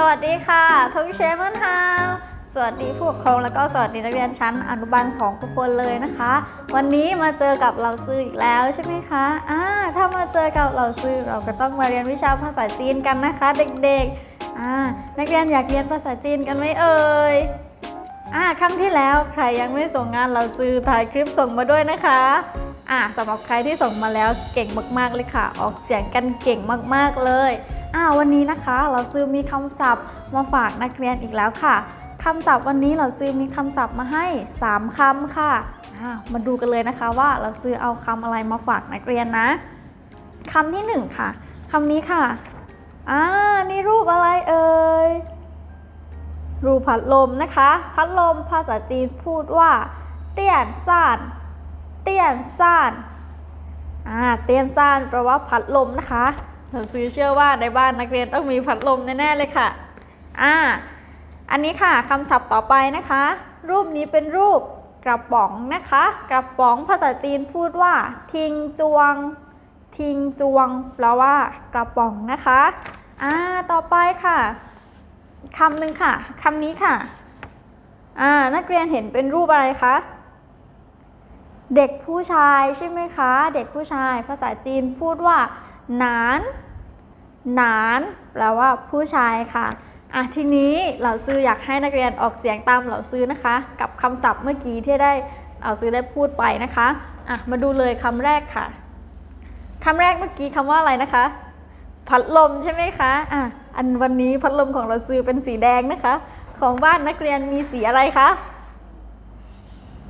สวัสดีค่ะทุกเชมันฮาวสวัสดีผู้ปกครองแล้วก็สวัสดีนักเรียนชั้นอนุบาล2ทุกคนเลยนะคะ วันนี้มาเจอกับเราซื้ออีกแล้วใช่ไหมคะอ่าถ้ามาเจอกับเราซื้อเราก็ต้องมาเรียนวิชาภาษาจีนกันนะคะ เด็กๆอ่านักเรียนอยากเรียนภาษาจีนกันไหมเอ่ยอ่าครั้งที่แล้วใครยังไม่ส่งงานเราซื้อถ่ายคลิปส่งมาด้วยนะคะ อะสำหรับใครที่ส่งมาแล้วเก่งมากๆเลยค่ะ ออกเสียงกันเก่งมากๆเลยอ่าวันนี้นะคะเราซื้อมีคำศัพท์มาฝากนักเรียนอีกแล้วค่ะคำศัพท์วันนี้เราซื้อมีคำศัพท์มาให้ 3คำค่ะอ่ามาดูกันเลยนะคะว่าเราซื้อเอาคำอะไรมาฝากนักเรียนนะคำที่หนึ่งค่ะคำนี้ค่ะอ่านี่รูปอะไรเอ่ยรูปพัดลมนะคะ พัดลมภาษาจีนพูดว่า เตี้ยนซ่าน เตี้ยนซ่านอ่าเตี้ยนซ่านแปลว่าพัดลมนะคะเราซื้อเชื่อว่าในบ้านนักเรียนต้องมีพัดลมแน่ๆเลยค่ะอ่าอันนี้ค่ะคำศัพท์ต่อไปนะคะ รูปนี้เป็นรูปกระป๋องนะคะ กระป๋องภาษาจีนพูดว่า ทิงจวง ทิงจวงแปลว่ากระป๋องนะคะอ่าต่อไปค่ะคำหนึ่งค่ะคำนี้ค่ะอ่านักเรียนเห็นเป็นรูปอะไรคะ เด็กผู้ชายใช่ไหมคะ เด็กผู้ชายภาษาจีนพูดว่าหนานหนานแปลว่าผู้ชายค่ะอะทีนี้เหล่าซื้ออยากให้นักเรียนออกเสียงตามเหล่าซื้อนะคะ กับคำศัพท์เมื่อกี้ที่ได้เหล่าซื้อได้พูดไปนะคะอะมาดูเลยคำแรกค่ะคำแรกเมื่อกี้คำว่าอะไรนะคะ พัดลมใช่ไหมคะอะอันวันนี้พัดลมของเราซื้อเป็นสีแดงนะคะ ของบ้านนักเรียนมีสีอะไรคะ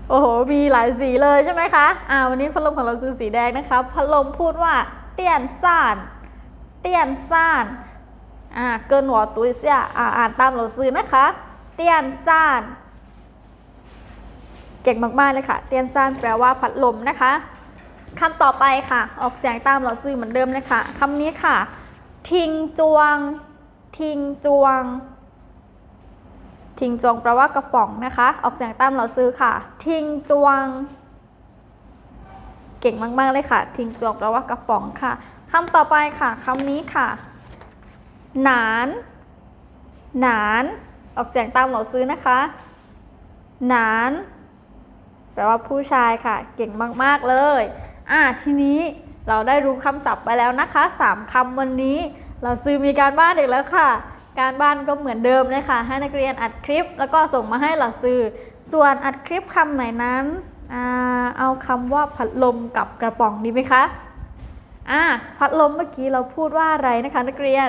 โอ้โห มีหลายสีเลยใช่ไหมคะ อ่า วันนี้พัดลมของเราซื้อสีแดงนะคะ พัดลมพูดว่า เตียนซ่าน เตียนซ่าน อ่า เกินหัวตุ้ยเสียอ่า อ่านตามเราซื้อนะคะ เตียนซ่าน เก่งมากๆเลยค่ะ เตียนซ่านแปลว่าพัดลมนะคะคำต่อไปค่ะ ออกเสียงตามเราซื้อเหมือนเดิมเลยค่ะคำนี้ค่ะ ทิงจวง ทิงจวง ทิงจวงแปลว่ากระป๋องนะคะ ออกเสียงตามเราซื้อค่ะ ทิงจวง เก่งมากๆเลยค่ะ ทิงจวงแปลว่ากระป๋องค่ะคำต่อไปค่ะคำนี้ค่ะ หนาน หนาน ออกเสียงตามเราซื้อนะคะ หนาน แปลว่าผู้ชายค่ะ เก่งมากๆเลย อะทีนี้เราได้รู้คำศัพท์ไปแล้วนะคะสามคำวันนี้ เราซื้อมีการบ้านอีกแล้วค่ะ การบ้านก็เหมือนเดิมเลยค่ะ ให้นักเรียนอัดคลิป แล้วก็ส่งมาให้เราซื้อส่วนอัดคลิปคำไหนนั้นอเอาคำว่าพัดลมกับกระป๋องดีไหมคะอ่าพัดลมเมื่อกี้เราพูดว่าอะไรนะคะนักเรียน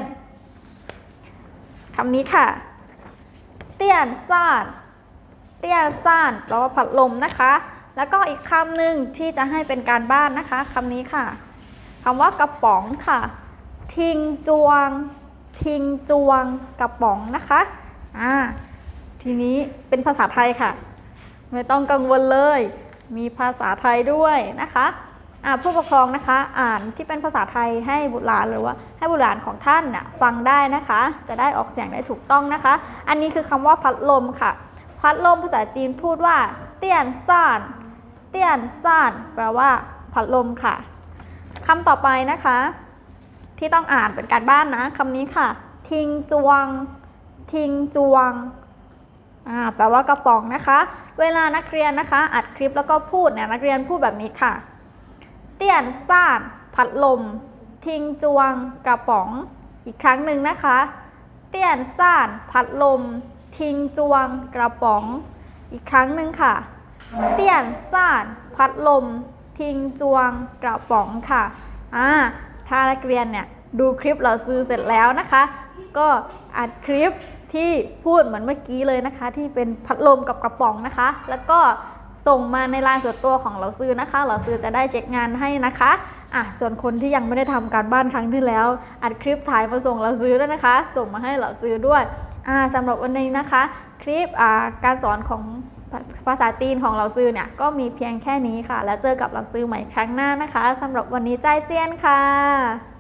คำนี้ค่ะ เตี้ยนซ่านเตี้ยซ่านแปลว่าพัดลมนะคะ แล้วก็อีกคำหนึ่งที่จะให้เป็นการบ้านนะคะคำนี้ค่ะคำว่ากระป๋องค่ะ ทิงจวง ทิงจวงกระป๋องนะคะอ่าทีนี้เป็นภาษาไทยค่ะ ไม่ต้องกังวลเลย มีภาษาไทยด้วยนะคะอ่าผู้ปกครองนะคะ อ่านที่เป็นภาษาไทยให้บุตรหลานหรือว่าให้บุตรหลานของท่านน่ะฟังได้นะคะ จะได้ออกเสียงได้ถูกต้องนะคะ อันนี้คือคำว่าพัดลมค่ะ พัดลมภาษาจีนพูดว่า เตี้ยนซ่านเตี้ยนซ่านแปลว่า พัดลมค่ะคำต่อไปนะคะ ที่ต้องอ่านเป็นการบ้านนะคำนี้ค่ะ ทิงจวง ทิงจวงแปลว่ากระป๋องนะคะ เวลานักเรียนนะคะ อัดคลิปแล้วก็พูดเนี่ยนักเรียนพูดแบบนี้ค่ะ เตี้ยนซ่านพัดลม ทิงจวง กระป๋อง อีกครั้งหนึ่งนะคะ เตี้ยนซ่านพัดลม ทิงจวง กระป๋อง อีกครั้งหนึ่งค่ะ เตี้ยนซ่านพัดลม ทิงจวง กระป๋องค่ะอ่า ถ้านักเรียนเนี่ยดูคลิปเราซื้อเสร็จแล้วนะคะ ก็อัดคลิปที่พูดเหมือนเมื่อกี้เลยนะคะ ที่เป็นพัดลมกับกระป๋องนะคะ แล้วก็ส่งมาในไลน์ส่วนตัวของเราซื้อนะคะ เราซื้อจะได้เช็คงานให้นะคะอะส่วนคนที่ยังไม่ได้ทำการบ้านครั้งที่แล้ว อัดคลิปถ่ายมาส่งเราซื้อด้วยนะคะ ส่งมาให้เราซื้อด้วยอ่าสำหรับวันนี้นะคะ คลิปอ่าการสอนของ ภาษาจีนของเราซื้อเนี่ยก็มีเพียงแค่นี้ค่ะ แล้วเจอกับเราซื้อใหม่ครั้งหน้านะคะสำหรับวันนี้ใจเจียนค่ะ